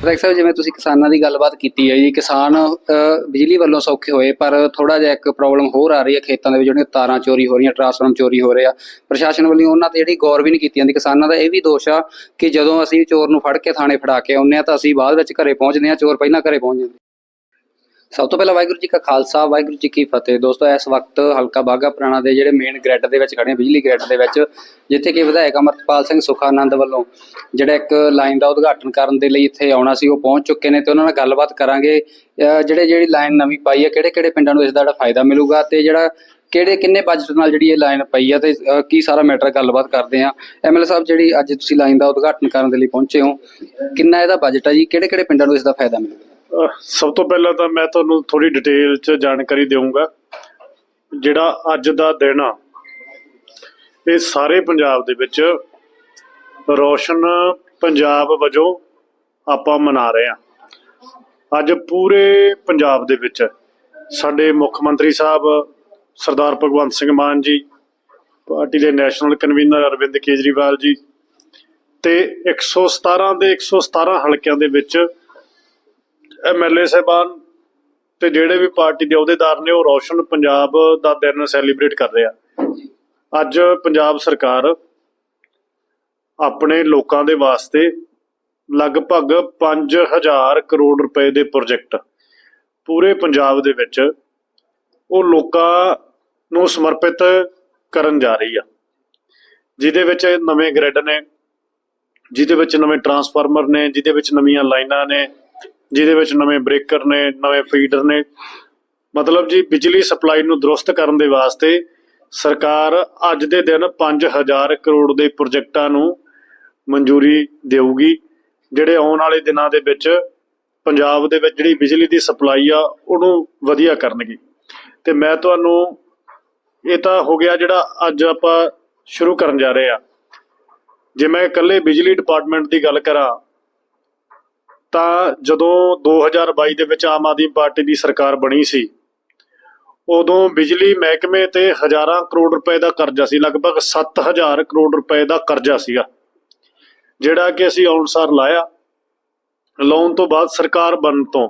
ਵਿਧਾਇਕ ਸਾਹਿਬ, ਜਿਵੇਂ ਤੁਸੀਂ ਕਿਸਾਨਾਂ ਦੀ ਗੱਲਬਾਤ ਕੀਤੀ ਹੈ ਜੀ, ਕਿਸਾਨ ਬਿਜਲੀ ਵੱਲੋਂ ਸੌਖੇ ਹੋਏ, ਪਰ ਥੋੜਾ ਜਿਹਾ ਇੱਕ ਪ੍ਰੋਬਲਮ ਹੋਰ ਆ ਰਹੀ ਹੈ ਖੇਤਾਂ ਦੇ ਵਿੱਚ, ਜਿਹੜੀਆਂ ਤਾਰਾਂ ਚੋਰੀ ਹੋ ਰਹੀਆਂ, ਟਰਾਂਸਫਾਰਮ ਚੋਰੀ ਹੋ ਰਿਹਾ। ਪ੍ਰਸ਼ਾਸਨ ਵੱਲੋਂ ਉਹਨਾਂ ਤੇ ਜਿਹੜੀ ਗੌਰ ਵੀ ਨਹੀਂ ਕੀਤੀ ਜਾਂਦੀ। ਕਿਸਾਨਾਂ ਦਾ ਇਹ ਵੀ ਦੋਸ਼ ਆ ਕਿ ਜਦੋਂ ਅਸੀਂ ਚੋਰ ਨੂੰ ਫੜ ਕੇ ਥਾਣੇ ਫੜਾ ਕੇ ਆਉਂਦੇ ਆ ਤਾਂ ਅਸੀਂ ਬਾਅਦ ਵਿੱਚ ਘਰੇ ਪਹੁੰਚਦੇ ਆ ਚੋਰ ਪਹਿਲਾਂ ਘਰੇ ਪਹੁੰਚ ਜਾਂਦੇ। ਸਭ ਤੋਂ ਪਹਿਲਾਂ ਵਾਹਿਗੁਰੂ ਜੀ ਕਾ ਖਾਲਸਾ, ਵਾਹਿਗੁਰੂ ਜੀ ਕੀ ਫਤਿਹ। ਦੋਸਤੋ, ਇਸ ਵਕਤ ਹਲਕਾ ਬਾਗਾ ਪੁਰਾਣਾ ਦੇ ਜਿਹੜੇ ਮੇਨ ਗ੍ਰਿਡ ਦੇ ਵਿੱਚ ਖੜੇ ਹਾਂ, ਬਿਜਲੀ ਗ੍ਰਿਡ ਦੇ ਵਿੱਚ, ਜਿੱਥੇ ਕਿ ਵਿਧਾਇਕ ਅਮਰਪਾਲ ਸਿੰਘ ਸੁਖਾਨੰਦ ਵੱਲੋਂ ਜਿਹੜਾ ਇੱਕ ਲਾਈਨ ਦਾ ਉਦਘਾਟਨ ਕਰਨ ਦੇ ਲਈ ਇੱਥੇ ਆਉਣਾ ਸੀ, ਉਹ ਪਹੁੰਚ ਚੁੱਕੇ ਨੇ ਤੇ ਉਹਨਾਂ ਨਾਲ ਗੱਲਬਾਤ ਕਰਾਂਗੇ। ਜਿਹੜੇ ਜਿਹੜੀ ਲਾਈਨ ਨਵੀਂ ਪਾਈ ਹੈ ਕਿਹੜੇ ਕਿਹੜੇ ਪਿੰਡਾਂ ਨੂੰ ਇਸ ਦਾ ਜਿਹੜਾ ਫਾਇਦਾ ਮਿਲੂਗਾ ਤੇ ਜਿਹੜਾ ਕਿਹੜੇ, ਕਿੰਨੇ ਬਜਟ ਨਾਲ ਜਿਹੜੀ ਇਹ ਲਾਈਨ ਪਈ ਆ ਤੇ ਕੀ ਸਾਰਾ ਮੈਟਰ ਗੱਲਬਾਤ ਕਰਦੇ ਆ ਐਮਐਲ ਸਾਹਿਬ, ਜਿਹੜੀ ਅੱਜ ਤੁਸੀਂ ਲਾਈਨ ਦਾ ਉਦਘਾਟਨ ਕਰਨ ਦੇ ਲਈ ਪਹੁੰਚੇ ਹੋ, ਕਿੰਨਾ ਇਹਦਾ ਬਜਟ ਆ ਜੀ? ਕਿਹੜੇ ਕਿਹੜੇ ਪਿੰਡਾਂ ਨੂੰ ਇਸ ਦਾ ਫਾਇਦਾ ਮਿਲੂਗਾ? ਸਭ ਤੋਂ ਪਹਿਲਾਂ ਤਾਂ ਮੈਂ ਤੁਹਾਨੂੰ ਥੋੜੀ ਡਿਟੇਲ ਚ ਜਾਣਕਾਰੀ ਦੇਵਾਂਗਾ ਜਿਹੜਾ ਅੱਜ ਦਾ ਦਿਨ ਆ, ਇਹ ਸਾਰੇ ਪੰਜਾਬ ਦੇ ਵਿੱਚ ਰੋਸ਼ਨ ਪੰਜਾਬ ਵਜੋਂ ਆਪਾਂ ਮਨਾ ਰਹੇ ਹਾਂ। ਅੱਜ ਪੂਰੇ ਪੰਜਾਬ ਦੇ ਵਿੱਚ ਸਾਡੇ ਮੁੱਖ ਮੰਤਰੀ ਸਾਹਿਬ ਸਰਦਾਰ ਭਗਵੰਤ ਸਿੰਘ ਮਾਨ ਜੀ, ਪਾਰਟੀ ਦੇ ਨੈਸ਼ਨਲ ਕਨਵੀਨਰ ਅਰਵਿੰਦ ਕੇਜਰੀਵਾਲ ਜੀ ਤੇ 117 ਦੇ 117 ਹਲਕਿਆਂ ਦੇ ਵਿੱਚ ਐਮਐਲਏ ਸਾਹਿਬਾਨ ਤੇ ਜਿਹੜੇ ਵੀ ਪਾਰਟੀ ਦੇ ਅਹੁਦੇਦਾਰ ਨੇ, ਉਹ ਰੋਸ਼ਨ ਪੰਜਾਬ ਦਾ ਦਿਨ ਸੈਲੀਬ੍ਰੇਟ ਕਰ ਰਹੇ ਆ। ਅੱਜ ਪੰਜਾਬ ਸਰਕਾਰ ਆਪਣੇ ਲੋਕਾਂ ਦੇ ਵਾਸਤੇ ਲਗਭਗ 5000 ਕਰੋੜ ਰੁਪਏ ਦੇ ਪ੍ਰੋਜੈਕਟ ਪੂਰੇ ਪੰਜਾਬ ਦੇ ਵਿੱਚ ਉਹ ਲੋਕਾਂ ਨੂੰ ਸਮਰਪਿਤ ਕਰਨ ਜਾ ਰਹੀ ਆ। ਜਿਹਦੇ ਵਿੱਚ ਨਵੇਂ ਗ੍ਰਿਡ ਨੇ, ਜਿਹਦੇ ਵਿੱਚ ਨਵੇਂ ਟਰਾਂਸਫਾਰਮਰ ਨੇ, ਜਿਹਦੇ ਵਿੱਚ ਨਵੀਆਂ ਲਾਈਨਾਂ ਨੇ ਜਿਹਦੇ ਵਿੱਚ ਨਵੇਂ ਬ੍ਰੇਕਰ ਨੇ, ਨਵੇਂ ਫੀਡਰ ਨੇ। ਮਤਲਬ ਜੀ ਬਿਜਲੀ ਸਪਲਾਈ ਨੂੰ ਦਰੁਸਤ ਕਰਨ ਦੇ ਵਾਸਤੇ ਸਰਕਾਰ ਅੱਜ ਦੇ ਦਿਨ 5000 ਕਰੋੜ ਦੇ ਪ੍ਰੋਜੈਕਟਾਂ ਨੂੰ ਮਨਜ਼ੂਰੀ ਦੇਊਗੀ, ਜਿਹੜੇ ਆਉਣ ਵਾਲੇ ਦਿਨਾਂ ਦੇ ਵਿੱਚ ਪੰਜਾਬ ਦੇ ਵਿੱਚ ਜਿਹੜੀ ਬਿਜਲੀ ਦੀ ਸਪਲਾਈ ਆ, ਉਹਨੂੰ ਵਧੀਆ ਕਰਨਗੇ। ਤੇ ਮੈਂ ਤੁਹਾਨੂੰ ਇਹ ਤਾਂ ਹੋ ਗਿਆ ਜਿਹੜਾ ਅੱਜ ਆਪਾਂ ਸ਼ੁਰੂ ਕਰਨ ਜਾ ਰਹੇ ਆ। ਜੇ ਮੈਂ ਇਕੱਲੇ ਬਿਜਲੀ ਡਿਪਾਰਟਮੈਂਟ ਦੀ ਗੱਲ ਕਰਾਂ ਤਾਂ ਜਦੋਂ 2022 ਦੇ ਵਿੱਚ ਆਮ ਆਦਮੀ ਪਾਰਟੀ ਦੀ ਸਰਕਾਰ ਬਣੀ ਸੀ, ਉਦੋਂ ਬਿਜਲੀ ਮਹਿਕਮੇ ਤੇ ਹਜ਼ਾਰਾਂ ਕਰੋੜ ਰੁਪਏ ਦਾ ਕਰਜ਼ਾ ਸੀ, ਲਗਭਗ 7000 ਕਰੋੜ ਰੁਪਏ ਦਾ ਕਰਜ਼ਾ ਸੀਗਾ, ਜਿਹੜਾ ਕਿ ਅਸੀਂ ਅਨੁਸਾਰ ਲਾਇਆ। ਲਾਉਣ ਤੋਂ ਬਾਅਦ ਸਰਕਾਰ ਬਣਨ ਤੋਂ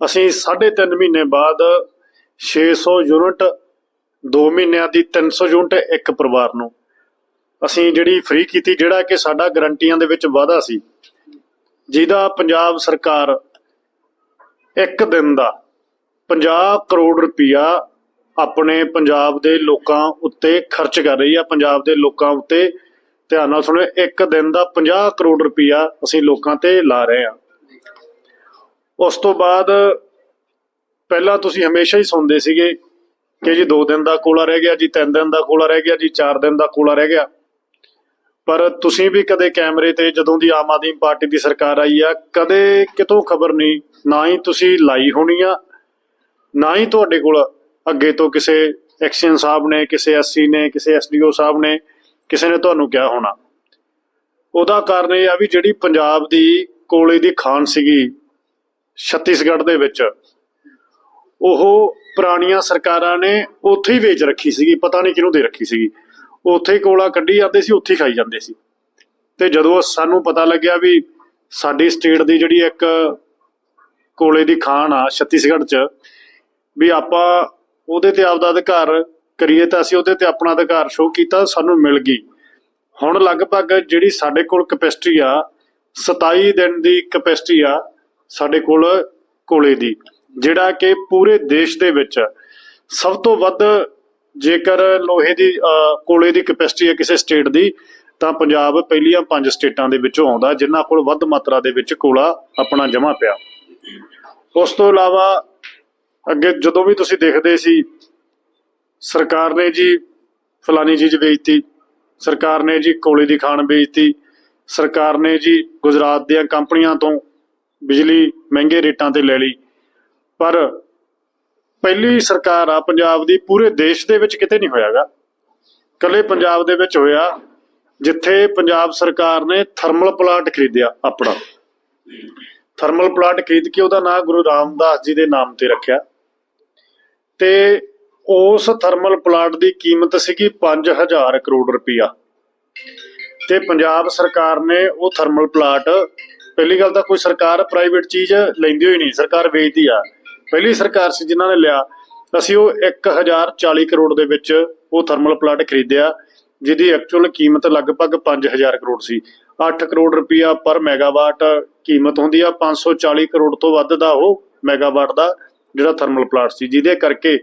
ਅਸੀਂ 3.5 ਮਹੀਨੇ ਬਾਅਦ 600 ਯੂਨਿਟ 2 ਮਹੀਨਿਆਂ ਦੀ 300 ਯੂਨਿਟ ਇੱਕ ਪਰਿਵਾਰ ਨੂੰ ਅਸੀਂ ਜਿਹੜੀ ਫ੍ਰੀ ਕੀਤੀ, ਜਿਹੜਾ ਕਿ ਸਾਡਾ ਗਰੰਟੀਆਂ ਦੇ ਵਿੱਚ ਵਾਅਦਾ ਸੀ। ਜਿਹਦਾ ਪੰਜਾਬ ਸਰਕਾਰ ਇੱਕ ਦਿਨ ਦਾ 50 ਕਰੋੜ ਰੁਪਇਆ ਆਪਣੇ ਪੰਜਾਬ ਦੇ ਲੋਕਾਂ ਉੱਤੇ ਖਰਚ ਕਰ ਰਹੀ ਆ, ਪੰਜਾਬ ਦੇ ਲੋਕਾਂ ਉੱਤੇ। ਧਿਆਨ ਨਾਲ ਸੁਣਿਓ ਇੱਕ ਦਿਨ ਦਾ 50 ਕਰੋੜ ਰੁਪਇਆ ਅਸੀਂ ਲੋਕਾਂ ਤੇ ਲਾ ਰਹੇ ਆ। ਉਸ ਤੋਂ ਬਾਅਦ ਪਹਿਲਾਂ ਤੁਸੀਂ ਹਮੇਸ਼ਾ ਹੀ ਸੁਣਦੇ ਸੀਗੇ ਕਿ ਜੀ 2 ਦਿਨ ਦਾ ਕੋਲਾ ਰਹਿ ਗਿਆ ਜੀ 3 ਦਿਨ ਦਾ ਕੋਲਾ ਰਹਿ ਗਿਆ ਜੀ 4 ਦਿਨ ਦਾ ਕੋਲਾ ਰਹਿ ਗਿਆ। ਪਰ ਤੁਸੀਂ ਵੀ ਕਦੇ ਕੈਮਰੇ ਤੇ ਜਦੋਂ ਦੀ ਆਮ ਆਦਮੀ ਪਾਰਟੀ ਦੀ ਸਰਕਾਰ ਆਈ ਆ, ਕਦੇ ਕਿਤੋਂ ਖਬਰ ਨਹੀਂ, ਨਾ ਹੀ ਤੁਸੀਂ ਲਾਈ ਹੋਣੀ ਆ, ਨਾ ਹੀ ਤੁਹਾਡੇ ਕੋਲ ਅੱਗੇ ਤੋਂ ਕਿਸੇ ਐਕਸ਼ਨ ਸਾਹਿਬ ਨੇ, ਕਿਸੇ ਐਸਸੀ ਨੇ, ਕਿਸੇ ਐਸਡੀਓ ਸਾਹਿਬ ਨੇ, ਕਿਸੇ ਨੇ ਤੁਹਾਨੂੰ ਕਿਹਾ ਹੋਣਾ। ਉਹਦਾ ਕਾਰਨ ਇਹ ਆ ਵੀ ਜਿਹੜੀ ਪੰਜਾਬ ਦੀ ਕੋਲੇ ਦੀ ਖਾਨ ਸੀਗੀ, ਛੱਤੀਸਗੜ੍ਹ ਦੇ ਵਿੱਚ, ਉਹ ਪੁਰਾਣੀਆਂ ਸਰਕਾਰਾਂ ਨੇ ਉੱਥੇ ਹੀ ਵੇਚ ਰੱਖੀ ਸੀਗੀ, ਪਤਾ ਨਹੀਂ ਕਿਹਨੂੰ ਦੇ ਰੱਖੀ ਸੀਗੀ। ਉੱਥੇ ਹੀ ਕੋਲਾ ਕੱਢੀ ਜਾਂਦੇ ਸੀ, ਉੱਥੇ ਹੀ ਖਾਈ ਜਾਂਦੇ ਸੀ। ਤੇ ਜਦੋਂ ਸਾਨੂੰ ਪਤਾ ਲੱਗਿਆ ਵੀ ਸਾਡੀ ਸਟੇਟ ਦੀ ਜਿਹੜੀ ਇੱਕ ਕੋਲੇ ਦੀ ਖਾਣ ਆ ਛੱਤੀਸਗੜ੍ਹ 'ਚ, ਵੀ ਆਪਾਂ ਉਹਦੇ ਤੇ ਆਪਦਾ ਅਧਿਕਾਰ ਕਰੀਏ ਤਾਂ ਅਸੀਂ ਉਹਦੇ ਤੇ ਆਪਣਾ ਅਧਿਕਾਰ ਸ਼ੋਅ ਕੀਤਾ, ਸਾਨੂੰ ਮਿਲ ਗਈ। ਹੁਣ ਲਗਭਗ ਜਿਹੜੀ ਸਾਡੇ ਕੋਲ ਕਪੈਸਿਟੀ ਆ 27 ਦਿਨ ਦੀ ਕਪੈਸਿਟੀ ਆ ਸਾਡੇ ਕੋਲ ਕੋਲੇ ਦੀ, ਜਿਹੜਾ ਕਿ ਪੂਰੇ ਦੇਸ਼ ਦੇ ਵਿੱਚ ਸਭ ਤੋਂ ਵੱਧ ਜੇਕਰ ਲੋਹੇ ਦੀ ਕੋਲੇ ਦੀ ਕੈਪੈਸਿਟੀ ਹੈ ਕਿਸੇ ਸਟੇਟ ਦੀ, ਤਾਂ ਪੰਜਾਬ ਪਹਿਲੀਆਂ ਪੰਜ ਸਟੇਟਾਂ ਦੇ ਵਿੱਚੋਂ ਆਉਂਦਾ, ਜਿਨ੍ਹਾਂ ਕੋਲ ਵੱਧ ਮਾਤਰਾ ਦੇ ਵਿੱਚ ਕੋਲਾ ਆਪਣਾ ਜਮ੍ਹਾਂ ਪਿਆ। ਉਸ ਤੋਂ ਇਲਾਵਾ ਅੱਗੇ ਜਦੋਂ ਵੀ ਤੁਸੀਂ ਦੇਖਦੇ ਸੀ, ਸਰਕਾਰ ਨੇ ਜੀ ਫਲਾਨੀ ਚੀਜ਼ ਵੇਚਤੀ, ਸਰਕਾਰ ਨੇ ਜੀ ਕੋਲੇ ਦੀ ਖਾਣ ਵੇਚਤੀ, ਸਰਕਾਰ ਨੇ ਜੀ ਗੁਜਰਾਤ ਦੀਆਂ ਕੰਪਨੀਆਂ ਤੋਂ ਬਿਜਲੀ ਮਹਿੰਗੇ ਰੇਟਾਂ ਤੇ ਲੈ ਲਈ। ਪਰ ਪਹਿਲੀ ਸਰਕਾਰ ਆ ਪੰਜਾਬ ਦੀ, ਪੂਰੇ ਦੇਸ਼ ਦੇ ਵਿੱਚ ਕਿਤੇ ਨਹੀਂ ਹੋਇਆਗਾ। ਕੱਲੇ ਪੰਜਾਬ ਦੇ ਵਿੱਚ ਹੋਇਆ, ਜਿੱਥੇ ਪੰਜਾਬ ਸਰਕਾਰ ਨੇ ਥਰਮਲ ਪਲਾਂਟ ਖਰੀਦਿਆ ਆਪਣਾ। ਥਰਮਲ ਪਲਾਂਟ ਖਰੀਦ ਕੇ ਉਹਦਾ ਨਾਮ ਗੁਰੂ ਰਾਮਦਾਸ ਜੀ ਦੇ ਨਾਮ ਤੇ ਰੱਖਿਆ। ਤੇ ਉਸ ਥਰਮਲ ਪਲਾਂਟ ਦੀ ਕੀਮਤ ਸੀਗੀ 5000 ਕਰੋੜ ਰੁਪਇਆ ਤੇ ਪੰਜਾਬ ਸਰਕਾਰ ਨੇ ਉਹ ਥਰਮਲ ਪਲਾਂਟ ਪਹਿਲੀ ਗੱਲ ਤਾਂ ਕੋਈ ਸਰਕਾਰ ਪ੍ਰਾਈਵੇਟ ਚੀਜ਼ ਲੈਂਦੀ ਹੋਈ ਨਹੀਂ, ਸਰਕਾਰ ਵੇਚਦੀ ਆ। ਪਹਿਲੀ ਸਰਕਾਰ ਸੀ ਜਿਨ੍ਹਾਂ ਨੇ ਲਿਆ, ਅਸੀਂ ਉਹ 1040 ਕਰੋੜ ਦੇ ਵਿੱਚ ਉਹ ਥਰਮਲ ਪਲਾਂਟ ਖਰੀਦਿਆ, ਜਿਹਦੀ ਐਕਚੁਅਲ ਕੀਮਤ ਲਗਭਗ 5000 ਕਰੋੜ ਸੀ। 8 ਕਰੋੜ ਰੁਪਇਆ ਪਰ ਮੈਗਾਵਾਟ ਕੀਮਤ ਹੁੰਦੀ ਆ 540 ਕਰੋੜ ਤੋਂ ਵੱਧ ਦਾ ਉਹ ਮੈਗਾਵਾਟ ਦਾ ਜਿਹੜਾ ਥਰਮਲ ਪਲਾਂਟ ਸੀ, ਜਿਹਦੇ ਕਰਕੇ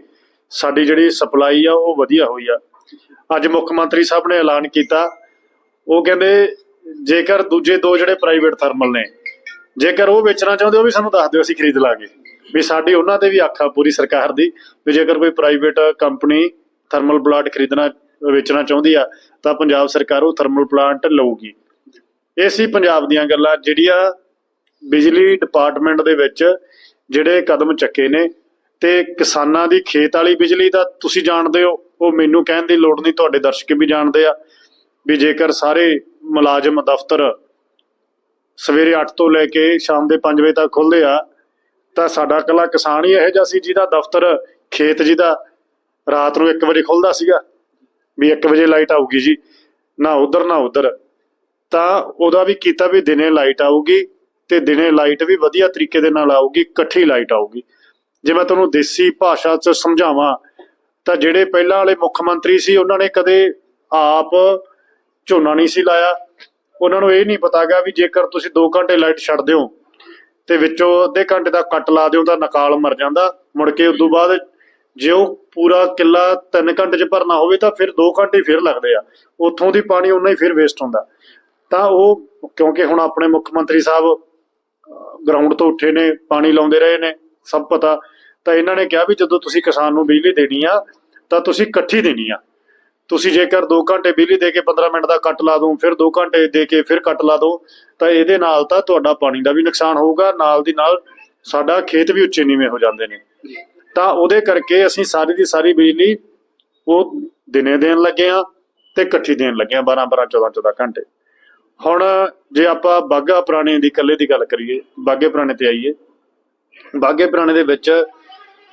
ਸਾਡੀ ਜਿਹੜੀ ਸਪਲਾਈ ਆ ਉਹ ਵਧੀਆ ਹੋਈ ਆ। ਅੱਜ ਮੁੱਖ ਮੰਤਰੀ ਸਾਹਿਬ ਨੇ ਐਲਾਨ ਕੀਤਾ, ਉਹ ਕਹਿੰਦੇ ਜੇਕਰ ਦੂਜੇ ਦੋ ਜਿਹੜੇ ਪ੍ਰਾਈਵੇਟ ਥਰਮਲ ਨੇ, ਜੇਕਰ ਉਹ ਵੇਚਣਾ ਚਾਹੁੰਦੇ ਉਹ ਵੀ ਸਾਨੂੰ ਦੱਸ ਦਿਓ, ਅਸੀਂ ਖਰੀਦ ਲਾਂਗੇ। ਵੀ ਸਾਡੀ ਉਹਨਾਂ ਤੇ ਵੀ ਆਖਾ ਪੂਰੀ ਸਰਕਾਰ ਦੀ, ਵੀ ਜੇਕਰ ਕੋਈ ਪ੍ਰਾਈਵੇਟ ਕੰਪਨੀ ਥਰਮਲ ਪਲਾਂਟ ਖਰੀਦਣਾ, ਵੇਚਣਾ ਚਾਹੁੰਦੀ ਆ, ਤਾਂ ਪੰਜਾਬ ਸਰਕਾਰ ਉਹ ਥਰਮਲ ਪਲਾਂਟ ਲਊਗੀ। ਇਹ ਸੀ ਪੰਜਾਬ ਦੀਆਂ ਗੱਲਾਂ, ਜਿਹੜੀਆਂ ਬਿਜਲੀ ਡਿਪਾਰਟਮੈਂਟ ਦੇ ਵਿੱਚ ਜਿਹੜੇ ਕਦਮ ਚੱਕੇ ਨੇ ਤੇ ਕਿਸਾਨਾਂ ਦੀ ਖੇਤ ਵਾਲੀ ਬਿਜਲੀ ਦਾ ਤੁਸੀਂ ਜਾਣਦੇ ਹੋ, ਉਹ ਮੈਨੂੰ ਕਹਿਣ ਦੀ ਲੋੜ ਨਹੀਂ, ਤੁਹਾਡੇ ਦਰਸ਼ਕ ਵੀ ਜਾਣਦੇ ਆ, ਵੀ ਜੇਕਰ ਸਾਰੇ ਮੁਲਾਜ਼ਮ ਦਫ਼ਤਰ ਸਵੇਰੇ 8 ਤੋਂ ਲੈ ਕੇ ਸ਼ਾਮ ਦੇ 5 ਵਜੇ ਤੱਕ ਖੁੱਲ੍ਹਦੇ ਆ ਤਾਂ ਸਾਡਾ ਕੱਲਾ ਕਿਸਾਨ ਹੀ ਇਹੋ ਜਿਹਾ ਸੀ ਜਿਹਦਾ ਦਫ਼ਤਰ ਖੇਤ ਜਿਹਦਾ ਰਾਤ ਨੂੰ 1 ਵਜੇ ਖੁੱਲਦਾ ਸੀਗਾ, ਵੀ 1 ਵਜੇ ਲਾਈਟ ਆਊਗੀ ਜੀ, ਨਾ ਉਧਰ ਨਾ ਉਧਰ। ਤਾਂ ਉਹਦਾ ਵੀ ਕੀਤਾ ਵੀ ਦਿਨੇ ਲਾਈਟ ਆਊਗੀ ਤੇ ਦਿਨੇ ਲਾਈਟ ਵੀ ਵਧੀਆ ਤਰੀਕੇ ਦੇ ਨਾਲ ਆਊਗੀ, ਇਕੱਠੀ ਲਾਈਟ ਆਊਗੀ। ਜੇ ਮੈਂ ਤੁਹਾਨੂੰ ਦੇਸੀ ਭਾਸ਼ਾ 'ਚ ਸਮਝਾਵਾਂ, ਤਾਂ ਜਿਹੜੇ ਪਹਿਲਾਂ ਵਾਲੇ ਮੁੱਖ ਮੰਤਰੀ ਸੀ, ਉਹਨਾਂ ਨੇ ਕਦੇ ਆਪ ਝੋਨਾ ਨਹੀਂ ਸੀ ਲਾਇਆ। ਉਹਨਾਂ ਨੂੰ ਇਹ ਨਹੀਂ ਪਤਾਗਾ ਵੀ ਜੇਕਰ ਤੁਸੀਂ 2 ਘੰਟੇ ਲਾਈਟ ਛੱਡ ਦਿਓ ਤੇ ਵਿੱਚੋਂ ਅੱਧੇ ਘੰਟੇ ਦਾ ਕੱਟ ਲਾ ਦਿਓ ਤਾਂ ਨਕਾਲ ਮਰ ਜਾਂਦਾ। ਮੁੜ ਕੇ ਉਸ ਤੋਂ ਬਾਅਦ ਜੇ ਉਹ ਪੂਰਾ ਕਿੱਲਾ 3 ਘੰਟੇ 'ਚ ਭਰਨਾ ਹੋਵੇ ਤਾਂ ਫਿਰ 2 ਘੰਟੇ ਫਿਰ ਲੱਗਦੇ ਆ। ਉੱਥੋਂ ਦੀ ਪਾਣੀ ਉਨਾ ਹੀ ਫਿਰ ਵੇਸਟ ਹੁੰਦਾ। ਤਾਂ ਉਹ ਕਿਉਂਕਿ ਹੁਣ ਆਪਣੇ ਮੁੱਖ ਮੰਤਰੀ ਸਾਹਿਬ ਗਰਾਊਂਡ ਤੋਂ ਉੱਠੇ ਨੇ, ਪਾਣੀ ਲਾਉਂਦੇ ਰਹੇ ਨੇ, ਸਭ ਪਤਾ। ਤਾਂ ਇਹਨਾਂ ਨੇ ਕਿਹਾ ਵੀ ਜਦੋਂ ਤੁਸੀਂ ਕਿਸਾਨ ਨੂੰ ਬਿਜਲੀ ਦੇਣੀ ਆ, ਤਾਂ ਤੁਸੀਂ ਇਕੱਠੀ ਦੇਣੀ ਆ। ਤੁਸੀਂ ਜੇਕਰ 2 ਘੰਟੇ ਬਿਜਲੀ ਦੇ ਕੇ 15 ਮਿੰਟ ਦਾ ਕੱਟ ਲਾ ਦੋ ਫਿਰ 2 ਘੰਟੇ ਦੇ ਕੇ ਫਿਰ ਕੱਟ ਲਾ ਦੋ ਤਾਂ ਇਹਦੇ ਨਾਲ ਤਾਂ ਤੁਹਾਡਾ ਪਾਣੀ ਦਾ ਵੀ ਨੁਕਸਾਨ ਹੋਊਗਾ ਨਾਲ ਦੀ ਨਾਲ ਸਾਡਾ ਖੇਤ ਵੀ ਉੱਚੇ ਨੀਵੇਂ ਹੋ ਜਾਂਦੇ ਨੇ। ਤਾਂ ਉਹਦੇ ਕਰਕੇ ਅਸੀਂ ਸਾਰੀ ਦੀ ਸਾਰੀ ਬਿਜਲੀ ਉਹ ਦਿਨੇ ਦੇਣ ਲੱਗੇ ਆ ਤੇ ਇਕੱਠੀ ਦੇਣ ਲੱਗੇ ਆ 12 12 14 14 ਘੰਟੇ। ਹੁਣ ਜੇ ਆਪਾਂ ਬਾਗਾ ਪੁਰਾਣੇ ਦੀ ਇਕੱਲੇ ਦੀ ਗੱਲ ਕਰੀਏ ਬਾਗੇ ਪੁਰਾਣੇ ਤੇ ਆਈਏ। ਬਾਗੇ ਪੁਰਾਣੇ ਦੇ ਵਿੱਚ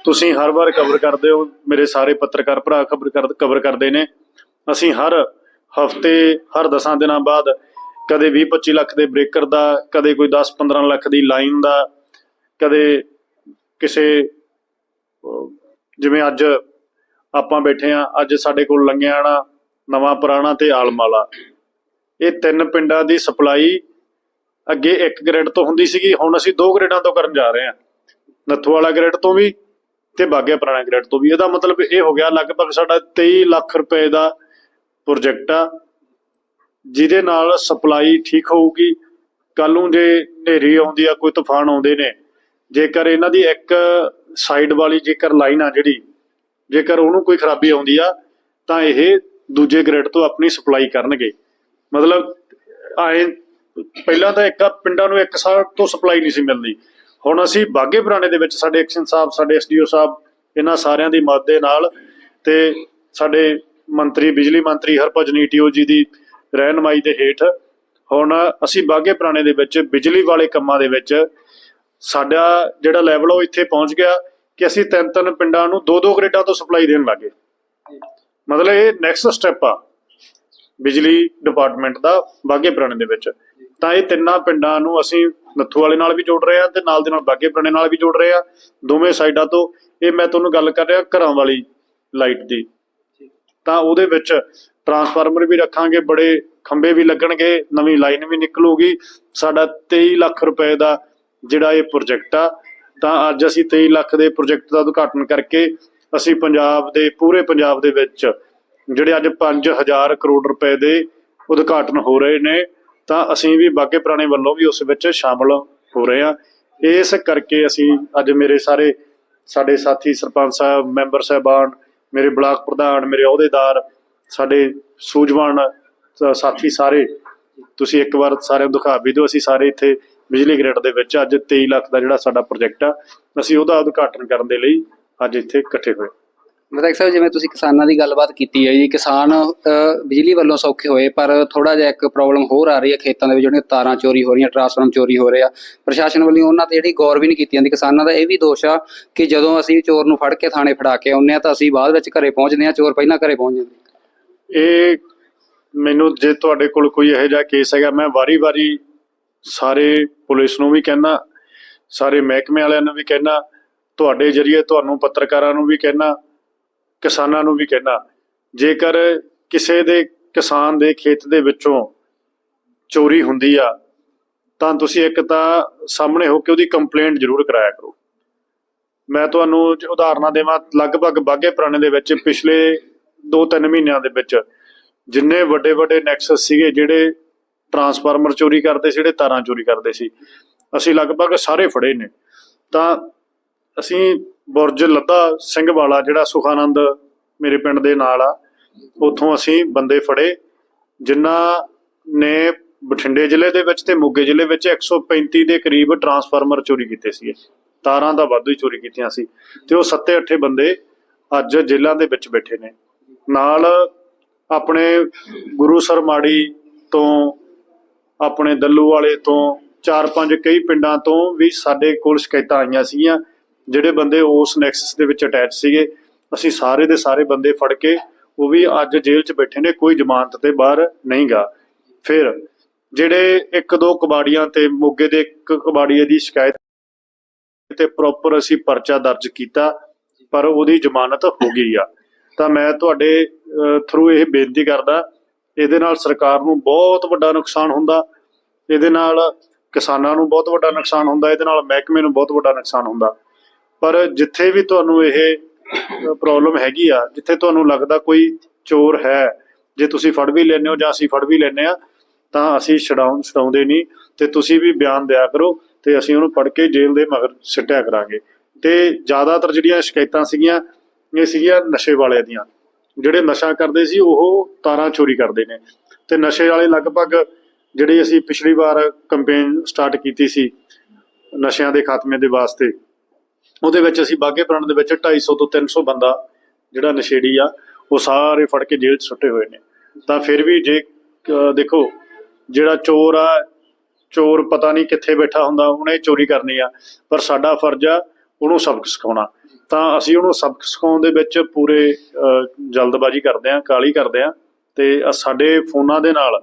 ਤੁਸੀਂ ਹਰ ਵਾਰ ਕਵਰ ਕਰਦੇ ਹੋ, ਮੇਰੇ ਸਾਰੇ ਪੱਤਰਕਾਰ ਭਰਾ ਖਬਰ ਕਰ ਕਵਰ ਕਰਦੇ ਨੇ। ਅਸੀਂ ਹਰ ਹਫ਼ਤੇ, ਹਰ 10 ਦਿਨਾਂ ਬਾਅਦ ਕਦੇ 20 25 ਲੱਖ ਦੇ ਬ੍ਰੇਕਰ ਦਾ, ਕਦੇ ਕੋਈ 10 15 ਲੱਖ ਦੀ ਲਾਈਨ ਦਾ, ਕਦੇ ਕਿਸੇ, ਜਿਵੇਂ ਅੱਜ ਆਪਾਂ ਬੈਠੇ ਆ ਅੱਜ ਸਾਡੇ ਕੋਲ ਲੰਗਿਆਣਾ ਨਵਾਂ ਪੁਰਾਣਾ ਤੇ ਆਲਮਾਲਾ। ਇਹ ਤਿੰਨ ਪਿੰਡਾਂ ਦੀ ਸਪਲਾਈ ਅੱਗੇ ਇੱਕ ਗ੍ਰਿਡ ਤੋਂ ਹੁੰਦੀ ਸੀਗੀ, ਹੁਣ ਅਸੀਂ ਦੋ ਗ੍ਰੇਡਾਂ ਤੋਂ ਕਰਨ ਜਾ ਰਹੇ ਹਾਂ। ਨੱਥੂ ਵਾਲਾ ਗ੍ਰਿਡ ਤੋਂ ਵੀ ਤੇ ਬਾਗਿਆ ਪੁਰਾਣਾ ਗ੍ਰਿਡ ਤੋਂ ਵੀ? ਇਹਦਾ ਮਤਲਬ ਇਹ ਹੋ ਗਿਆ ਲਗਭਗ ਸਾਡਾ 23 ਲੱਖ ਰੁਪਏ ਦਾ ਪ੍ਰੋਜੈਕਟ ਆ, ਜਿਹਦੇ ਨਾਲ ਸਪਲਾਈ ਠੀਕ ਹੋਊਗੀ। ਕੱਲ ਨੂੰ ਜੇ ਹਨੇਰੀ ਆਉਂਦੀ ਆ, ਕੋਈ ਤੂਫਾਨ ਆਉਂਦੇ ਨੇ, ਜੇਕਰ ਇਹਨਾਂ ਦੀ ਇੱਕ ਸਾਈਡ ਵਾਲੀ ਜੇਕਰ ਲਾਈਨ ਆ ਜਿਹੜੀ, ਜੇਕਰ ਉਹਨੂੰ ਕੋਈ ਖਰਾਬੀ ਆਉਂਦੀ ਆ, ਤਾਂ ਇਹ ਦੂਜੇ ਗ੍ਰਿਡ ਤੋਂ ਆਪਣੀ ਸਪਲਾਈ ਕਰਨਗੇ। ਮਤਲਬ, ਆਏ, ਪਹਿਲਾਂ ਤਾਂ ਇੱਕ ਪਿੰਡਾਂ ਨੂੰ ਇੱਕ ਸਾਲ ਤੋਂ ਸਪਲਾਈ ਨਹੀਂ ਸੀ ਮਿਲਦੀ ਹੁਣ ਅਸੀਂ ਬਾਗੇ ਪੁਰਾਣੇ ਦੇ ਵਿੱਚ ਸਾਡੇ ਐਕਸ਼ਨ ਸਾਹਿਬ, ਸਾਡੇ ਐਸਡੀਓ ਸਾਹਿਬ, ਇਹਨਾਂ ਸਾਰਿਆਂ ਦੀ ਮਦਦ ਦੇ ਨਾਲ ਤੇ ਸਾਡੇ ਮੰਤਰੀ, ਬਿਜਲੀ ਮੰਤਰੀ ਹਰਭਜਨ ਈਟੀਓ ਜੀ ਦੀ ਰਹਿਨਮਾਈ ਦੇ ਹੇਠ ਹੁਣ ਅਸੀਂ ਬਾਗੇ ਪੁਰਾਣੇ ਦੇ ਵਿੱਚ ਬਿਜਲੀ ਵਾਲੇ ਕੰਮਾਂ ਦੇ ਵਿੱਚ ਸਾਡਾ ਜਿਹੜਾ ਲੈਵਲ ਉਹ ਇੱਥੇ ਪਹੁੰਚ ਗਿਆ ਕਿ ਅਸੀਂ ਤਿੰਨ ਤਿੰਨ ਪਿੰਡਾਂ ਨੂੰ ਦੋ ਦੋ ਗ੍ਰਿਡਾਂ ਤੋਂ ਸਪਲਾਈ ਦੇਣ ਲੱਗੇ ਮਤਲਬ ਇਹ ਨੈਕਸਟ ਸਟੈਪ ਆ ਬਿਜਲੀ ਡਿਪਾਰਟਮੈਂਟ ਦਾ ਬਾਗੇ ਪੁਰਾਣੇ ਦੇ ਵਿੱਚ। ਤਾਂ ਇਹ ਤਿੰਨਾਂ ਪਿੰਡਾਂ ਨੂੰ ਅਸੀਂ ਨੱਥੂ ਵਾਲੇ ਨਾਲ ਵੀ ਜੋੜ ਰਹੇ ਆ ਤੇ ਨਾਲ ਦੇ ਨਾਲ ਬਾਗੇ ਪੁਰਾਣੇ ਨਾਲ ਵੀ ਜੋੜ ਰਹੇ ਆ। ਦੋਵੇਂ ਸਾਈਡਾਂ ਤੋਂ ਇਹ ਮੈਂ ਤੁਹਾਨੂੰ ਗੱਲ ਕਰ ਰਿਹਾ ਘਰਾਂ ਵਾਲੀ ਲਾਈਟ ਦੀ। ਤਾਂ ਉਹਦੇ ਵਿੱਚ ਟਰਾਂਸਫਾਰਮਰ ਵੀ ਰੱਖਾਂਗੇ, ਬੜੇ ਖੰਭੇ ਵੀ ਲੱਗਣਗੇ, ਨਵੀਂ ਲਾਈਨ ਵੀ ਨਿਕਲੂਗੀ। ਸਾਡਾ 23 ਲੱਖ ਰੁਪਏ ਦਾ ਜਿਹੜਾ ਇਹ ਪ੍ਰੋਜੈਕਟ ਆ, ਤਾਂ ਅੱਜ ਅਸੀਂ 23 ਲੱਖ ਦੇ ਪ੍ਰੋਜੈਕਟ ਦਾ ਉਦਘਾਟਨ ਕਰਕੇ ਅਸੀਂ ਪੰਜਾਬ ਦੇ, ਪੂਰੇ ਪੰਜਾਬ ਦੇ ਵਿੱਚ ਜਿਹੜੇ ਅੱਜ 5000 ਕਰੋੜ ਰੁਪਏ ਦੇ ਉਦਘਾਟਨ ਹੋ ਰਹੇ ਨੇ ਤਾਂ ਅਸੀਂ ਵੀ ਬਾਗੇ ਪੁਰਾਣੇ ਵੱਲੋਂ ਵੀ ਉਸ ਵਿੱਚ ਸ਼ਾਮਲ ਹੋ ਰਹੇ ਹਾਂ। ਇਸ ਕਰਕੇ ਅਸੀਂ ਅੱਜ ਮੇਰੇ ਸਾਰੇ, ਸਾਡੇ ਸਾਥੀ ਸਰਪੰਚ ਸਾਹਿਬ, ਮੈਂਬਰ ਸਾਹਿਬਾਨ, ਮੇਰੇ ਬਲਾਕ ਪ੍ਰਧਾਨ, ਮੇਰੇ ਅਹੁਦੇਦਾਰ, ਸਾਡੇ ਸੂਝਵਾਨ ਸਾਥੀ ਸਾਰੇ, ਤੁਸੀਂ ਇੱਕ ਵਾਰ ਸਾਰਿਆਂ ਨੂੰ ਦਿਖਾ ਵੀ ਦਿਓ, ਅਸੀਂ ਸਾਰੇ ਇੱਥੇ ਬਿਜਲੀ ਗ੍ਰਿਡ ਦੇ ਵਿੱਚ ਅੱਜ 23 ਲੱਖ ਦਾ ਜਿਹੜਾ ਸਾਡਾ ਪ੍ਰੋਜੈਕਟ ਆ, ਅਸੀਂ ਉਹਦਾ ਉਦਘਾਟਨ ਕਰਨ ਦੇ ਲਈ ਅੱਜ ਇੱਥੇ ਇਕੱਠੇ ਹੋਏ। ਵਿਧਾਇਕ ਸਾਹਿਬ, ਜਿਵੇਂ ਤੁਸੀਂ ਕਿਸਾਨਾਂ ਦੀ ਗੱਲਬਾਤ ਕੀਤੀ ਹੈ ਜੀ, ਕਿਸਾਨ ਬਿਜਲੀ ਵੱਲੋਂ ਸੌਖੇ ਹੋਏ, ਪਰ ਥੋੜਾ ਜਿਹਾ ਇੱਕ ਪ੍ਰੋਬਲਮ ਹੋਰ ਆ ਰਹੀ ਹੈ ਖੇਤਾਂ ਦੇ ਵਿੱਚ, ਜਿਹੜੀਆਂ ਤਾਰਾਂ ਚੋਰੀ ਹੋ ਰਹੀਆਂ ਟਰਾਂਸਫਾਰਮ ਚੋਰੀ ਹੋ ਰਹੇ। ਆ ਪ੍ਰਸ਼ਾਸਨ ਵੱਲੋਂ ਉਹਨਾਂ ਤੇ ਜਿਹੜੀ ਗੌਰ ਵੀ ਨਹੀਂ ਕੀਤੀ ਜਾਂਦੀ। ਕਿਸਾਨਾਂ ਦਾ ਇਹ ਵੀ ਦੋਸ਼ ਆ ਕਿ ਜਦੋਂ ਅਸੀਂ ਚੋਰ ਨੂੰ ਫੜ ਕੇ ਥਾਣੇ ਫੜਾ ਕੇ ਆਉਂਦੇ ਆ ਤਾਂ ਅਸੀਂ ਬਾਅਦ ਵਿੱਚ ਘਰੇ ਪਹੁੰਚਦੇ ਆ ਚੋਰ ਪਹਿਲਾਂ ਘਰੇ ਪਹੁੰਚ ਜਾਂਦੇ ਇਹ ਮੈਨੂੰ ਜੇ ਤੁਹਾਡੇ ਕੋਲ ਕੋਈ ਇਹੋ ਜਿਹਾ ਕੇਸ ਹੈਗਾ, ਮੈਂ ਵਾਰੀ-ਵਾਰੀ ਸਾਰੇ ਪੁਲਿਸ ਨੂੰ ਵੀ ਕਹਿਣਾ ਸਾਰੇ ਮਹਿਕਮੇ ਵਾਲਿਆਂ ਨੂੰ ਵੀ ਕਹਿਣਾ ਤੁਹਾਡੇ ਜਰੀਏ ਤੁਹਾਨੂੰ ਪੱਤਰਕਾਰਾਂ ਨੂੰ ਵੀ ਕਹਿਣਾ ਕਿਸਾਨਾਂ ਨੂੰ ਵੀ ਕਹਿਣਾ, ਜੇਕਰ ਕਿਸੇ ਦੇ ਕਿਸਾਨ ਦੇ ਖੇਤ ਦੇ ਵਿੱਚੋਂ ਚੋਰੀ ਹੁੰਦੀ ਆ, ਤਾਂ ਤੁਸੀਂ ਇੱਕ ਤਾਂ ਸਾਹਮਣੇ ਹੋ ਕੇ ਉਹਦੀ ਕੰਪਲੇਂਟ ਜ਼ਰੂਰ ਕਰਾਇਆ ਕਰੋ। ਮੈਂ ਤੁਹਾਨੂੰ ਉਦਾਹਰਨਾਂ ਦੇਵਾਂ, ਲਗਭਗ ਬਾਗੇ ਪੁਰਾਣੇ ਦੇ ਵਿੱਚ, ਪਿਛਲੇ 2-3 ਮਹੀਨਿਆਂ ਦੇ ਵਿੱਚ, ਜਿੰਨੇ ਵੱਡੇ ਵੱਡੇ ਨੈਕਸਸ ਸੀਗੇ, ਜਿਹੜੇ ਟਰਾਂਸਫਾਰਮਰ ਚੋਰੀ ਕਰਦੇ ਸੀ, ਜਿਹੜੇ ਤਾਰਾਂ ਚੋਰੀ ਕਰਦੇ ਸੀ, ਅਸੀਂ ਲਗਭਗ ਸਾਰੇ ਫੜੇ ਨੇ। ਤਾਂ ਅਸੀਂ ਬੁਰਜ ਲੱਦਾ ਸਿੰਘ ਵਾਲਾ, ਜਿਹੜਾ ਸੁਖਾਨੰਦ ਮੇਰੇ ਪਿੰਡ ਦੇ ਨਾਲ ਆ, ਉੱਥੋਂ ਅਸੀਂ ਬੰਦੇ ਫੜੇ, ਜਿਨ੍ਹਾਂ ਨੇ ਬਠਿੰਡੇ ਜ਼ਿਲ੍ਹੇ ਦੇ ਵਿੱਚ ਤੇ ਮੋਗੇ ਜ਼ਿਲ੍ਹੇ ਵਿੱਚ 135 ਦੇ ਕਰੀਬ ਟਰਾਂਸਫਾਰਮਰ ਚੋਰੀ ਕੀਤੇ ਸੀਗੇ। ਤਾਰਾਂ ਦਾ ਵਾਧੂ ਹੀ ਚੋਰੀ ਕੀਤੀਆਂ ਸੀ। ਤੇ ਉਹ ਸੱਤੇ ਅੱਠੇ ਬੰਦੇ ਅੱਜ ਜੇਲ੍ਹਾਂ ਦੇ ਵਿੱਚ ਬੈਠੇ ਨੇ। ਨਾਲ ਆਪਣੇ ਗੁਰੂਸਰ ਮਾੜੀ ਤੋਂ, ਆਪਣੇ ਦੱਲੂ ਵਾਲੇ ਤੋਂ, ਚਾਰ ਪੰਜ ਕਈ ਪਿੰਡਾਂ ਤੋਂ ਵੀ ਸਾਡੇ ਕੋਲ ਸ਼ਿਕਾਇਤਾਂ ਆਈਆਂ ਸੀਗੀਆਂ। ਜਿਹੜੇ ਬੰਦੇ ਉਸ ਨੈਕਸਸ ਦੇ ਵਿੱਚ ਅਟੈਚ ਸੀਗੇ, ਅਸੀਂ ਸਾਰੇ ਦੇ ਸਾਰੇ ਬੰਦੇ ਫੜ ਕੇ ਉਹ ਵੀ ਅੱਜ ਜੇਲ੍ਹ 'ਚ ਬੈਠੇ ਨੇ, ਕੋਈ ਜ਼ਮਾਨਤ ਤੇ ਬਾਹਰ ਨਹੀਂ ਗਾ ਫਿਰ ਜਿਹੜੇ ਇੱਕ ਦੋ ਕਬਾੜੀਆਂ ਤੇ ਮੋਗੇ ਦੇ ਇੱਕ ਕਬਾੜੀਏ ਦੀ ਸ਼ਿਕਾਇਤ ਤੇ ਪ੍ਰੋਪਰ ਅਸੀਂ ਪਰਚਾ ਦਰਜ ਕੀਤਾ, ਪਰ ਉਹਦੀ ਜ਼ਮਾਨਤ ਹੋ ਗਈ ਆ। ਤਾਂ ਮੈਂ ਤੁਹਾਡੇ ਥਰੂ ਇਹ ਬੇਨਤੀ ਕਰਦਾ, ਇਹਦੇ ਨਾਲ ਸਰਕਾਰ ਨੂੰ ਬਹੁਤ ਵੱਡਾ ਨੁਕਸਾਨ ਹੁੰਦਾ, ਇਹਦੇ ਨਾਲ ਕਿਸਾਨਾਂ ਨੂੰ ਬਹੁਤ ਵੱਡਾ ਨੁਕਸਾਨ ਹੁੰਦਾ, ਇਹਦੇ ਨਾਲ ਮਹਿਕਮੇ ਨੂੰ ਬਹੁਤ ਵੱਡਾ ਨੁਕਸਾਨ ਹੁੰਦਾ। ਪਰ ਜਿੱਥੇ ਵੀ ਤੁਹਾਨੂੰ ਇਹ ਪ੍ਰੋਬਲਮ ਹੈਗੀ ਆ, ਜਿੱਥੇ ਤੁਹਾਨੂੰ ਲੱਗਦਾ ਕੋਈ ਚੋਰ ਹੈ, ਜੇ ਤੁਸੀਂ ਫੜ ਵੀ ਲੈਂਦੇ ਹੋ ਜਾਂ ਅਸੀਂ ਫੜ ਵੀ ਲੈਂਦੇ ਆ ਤਾਂ ਅਸੀਂ ਛਡਾਉਂ ਛਡਾਉਂਦੇ ਨਹੀਂ ਤੇ ਤੁਸੀਂ ਵੀ ਬਿਆਨ ਦਿਆ ਕਰੋ ਤੇ ਅਸੀਂ ਉਹਨੂੰ ਫੜ ਕੇ ਜੇਲ੍ਹ ਦੇ ਮਗਰ ਸਿੱਟਿਆ ਕਰਾਂਗੇ। ਤੇ ਜ਼ਿਆਦਾਤਰ ਜਿਹੜੀਆਂ ਸ਼ਿਕਾਇਤਾਂ ਸੀਗੀਆਂ, ਇਹ ਸੀਗੀਆਂ ਨਸ਼ੇ ਵਾਲਿਆਂ ਦੀਆਂ। ਜਿਹੜੇ ਨਸ਼ਾ ਕਰਦੇ ਸੀ, ਉਹ ਤਾਰਾਂ ਚੋਰੀ ਕਰਦੇ ਨੇ। ਤੇ ਨਸ਼ੇ ਵਾਲੇ ਲਗਭਗ ਜਿਹੜੀ ਅਸੀਂ ਪਿਛਲੀ ਵਾਰ ਕੰਪੇਨ ਸਟਾਰਟ ਕੀਤੀ ਸੀ, ਨਸ਼ਿਆਂ ਦੇ ਖਾਤਮੇ ਦੇ ਵਾਸਤੇ ਉਹਦੇ ਵਿੱਚ ਅਸੀਂ ਬਾਗੇ ਪ੍ਰਾਣ ਦੇ ਵਿੱਚ 250 ਤੋਂ 300 ਬੰਦਾ ਜਿਹੜਾ ਨਸ਼ੇੜੀ ਆ, ਉਹ ਸਾਰੇ ਫੜ ਕੇ ਜੇਲ੍ਹ 'ਚ ਸੁੱਟੇ ਹੋਏ ਨੇ। ਤਾਂ ਫਿਰ ਵੀ ਜੇ ਦੇਖੋ, ਜਿਹੜਾ ਚੋਰ ਆ, ਚੋਰ ਪਤਾ ਨਹੀਂ ਕਿੱਥੇ ਬੈਠਾ ਹੁੰਦਾ, ਉਹਨੇ ਚੋਰੀ ਕਰਨੀ ਆ, ਪਰ ਸਾਡਾ ਫਰਜ਼ ਆ ਉਹਨੂੰ ਸਬਕ ਸਿਖਾਉਣਾ। ਤਾਂ ਅਸੀਂ ਉਹਨੂੰ ਸਬਕ ਸਿਖਾਉਣ ਦੇ ਵਿੱਚ ਪੂਰੇ ਜਲਦਬਾਜ਼ੀ ਕਰਦੇ ਆ ਕਾਲੀ ਕਰਦੇ ਆ ਤੇ ਸਾਡੇ ਫੋਨਾਂ ਦੇ ਨਾਲ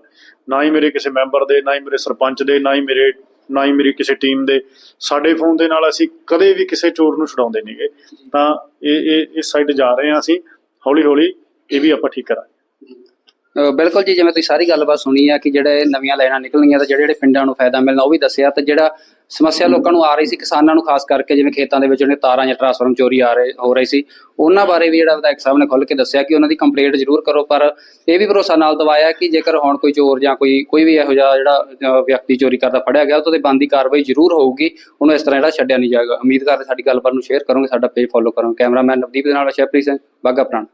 ਨਾ ਹੀ ਮੇਰੇ ਕਿਸੇ ਮੈਂਬਰ ਦੇ, ਨਾ ਹੀ ਮੇਰੇ ਸਰਪੰਚ ਦੇ, ਨਾ ਹੀ ਮੇਰੇ ਨਾ ਹੀ ਮੇਰੀ ਕਿਸੇ ਟੀਮ ਦੇ, ਸਾਡੇ ਫੋਨ ਦੇ ਨਾਲ ਅਸੀਂ ਕਦੇ ਵੀ ਕਿਸੇ ਚੋਰ ਨੂੰ ਛਡਾਉਂਦੇ ਨਹੀਂਗੇ। ਤਾਂ ਇਹ ਇਹ, ਇਸ ਸਾਈਡ ਜਾ ਰਹੇ ਆ ਅਸੀਂ। ਹੌਲੀ ਹੌਲੀ ਇਹ ਵੀ ਆਪਾਂ ਠੀਕ ਕਰਾਂਗੇ। ਬਿਲਕੁਲ ਜੀ, ਜਿਵੇਂ ਤੁਸੀਂ ਸਾਰੀ ਗੱਲਬਾਤ ਸੁਣੀ ਆ ਕਿ ਜਿਹੜੇ ਨਵੀਆਂ ਲਾਈਨਾਂ ਨਿਕਲਣੀਆਂ ਤੇ ਜਿਹੜੇ ਜਿਹੜੇ ਪਿੰਡਾਂ ਨੂੰ ਫਾਇਦਾ ਮਿਲਣਾ ਉਹ ਵੀ ਦੱਸਿਆ ਤੇ ਜਿਹੜਾ ਸਮੱਸਿਆ ਲੋਕਾਂ ਨੂੰ ਆ ਰਹੀ ਸੀ ਕਿਸਾਨਾਂ ਨੂੰ, ਖਾਸ ਕਰਕੇ ਜਿਵੇਂ ਖੇਤਾਂ ਦੇ ਵਿੱਚ ਜਿਹੜੇ ਤਾਰਾਂ ਜਾਂ ਟਰਾਂਸਫਾਰਮ ਚੋਰੀ ਆ ਰਹੇ, ਹੋ ਰਹੀ ਸੀ, ਉਹਨਾਂ ਬਾਰੇ ਵੀ ਜਿਹੜਾ ਵਿਧਾਇਕ ਸਾਹਿਬ ਨੇ ਖੁੱਲ੍ਹ ਕੇ ਦੱਸਿਆ ਕਿ ਉਹਨਾਂ ਦੀ ਕੰਪਲੇਂਟ ਜ਼ਰੂਰ ਕਰੋ, ਪਰ ਇਹ ਵੀ ਭਰੋਸਾ ਨਾਲ ਦਵਾਇਆ ਕਿ ਜੇਕਰ ਹੁਣ ਕੋਈ ਚੋਰ ਜਾਂ ਕੋਈ ਕੋਈ ਵੀ ਇਹੋ ਜਿਹਾ ਜਿਹੜਾ ਵਿਅਕਤੀ ਚੋਰੀ ਕਰਦਾ ਫੜਿਆ ਗਿਆ ਉਹ ਤੇ ਬੰਦੀ ਕਾਰਵਾਈ ਜ਼ਰੂਰ ਹੋਊਗੀ, ਉਹਨੂੰ ਇਸ ਤਰ੍ਹਾਂ ਜਿਹੜਾ ਛੱਡਿਆ ਨਹੀਂ ਜਾਏਗਾ। ਉਮੀਦ ਕਰਦੇ ਸਾਡੀ ਗੱਲਬਾਤ ਨੂੰ ਸ਼ੇਅਰ ਕਰੋਗੇ, ਸਾਡਾ ਪੇਜ ਫੋਲੋ ਕਰੋ ਕੈਮਰਾਮੈਨ ਨਵਦੀਪ ਦੇ ਨਾਲ ਸ਼ੈਪਰੀ ਸਿੰਘ ਬਾਗਾ ਪ੍ਰਾਣ।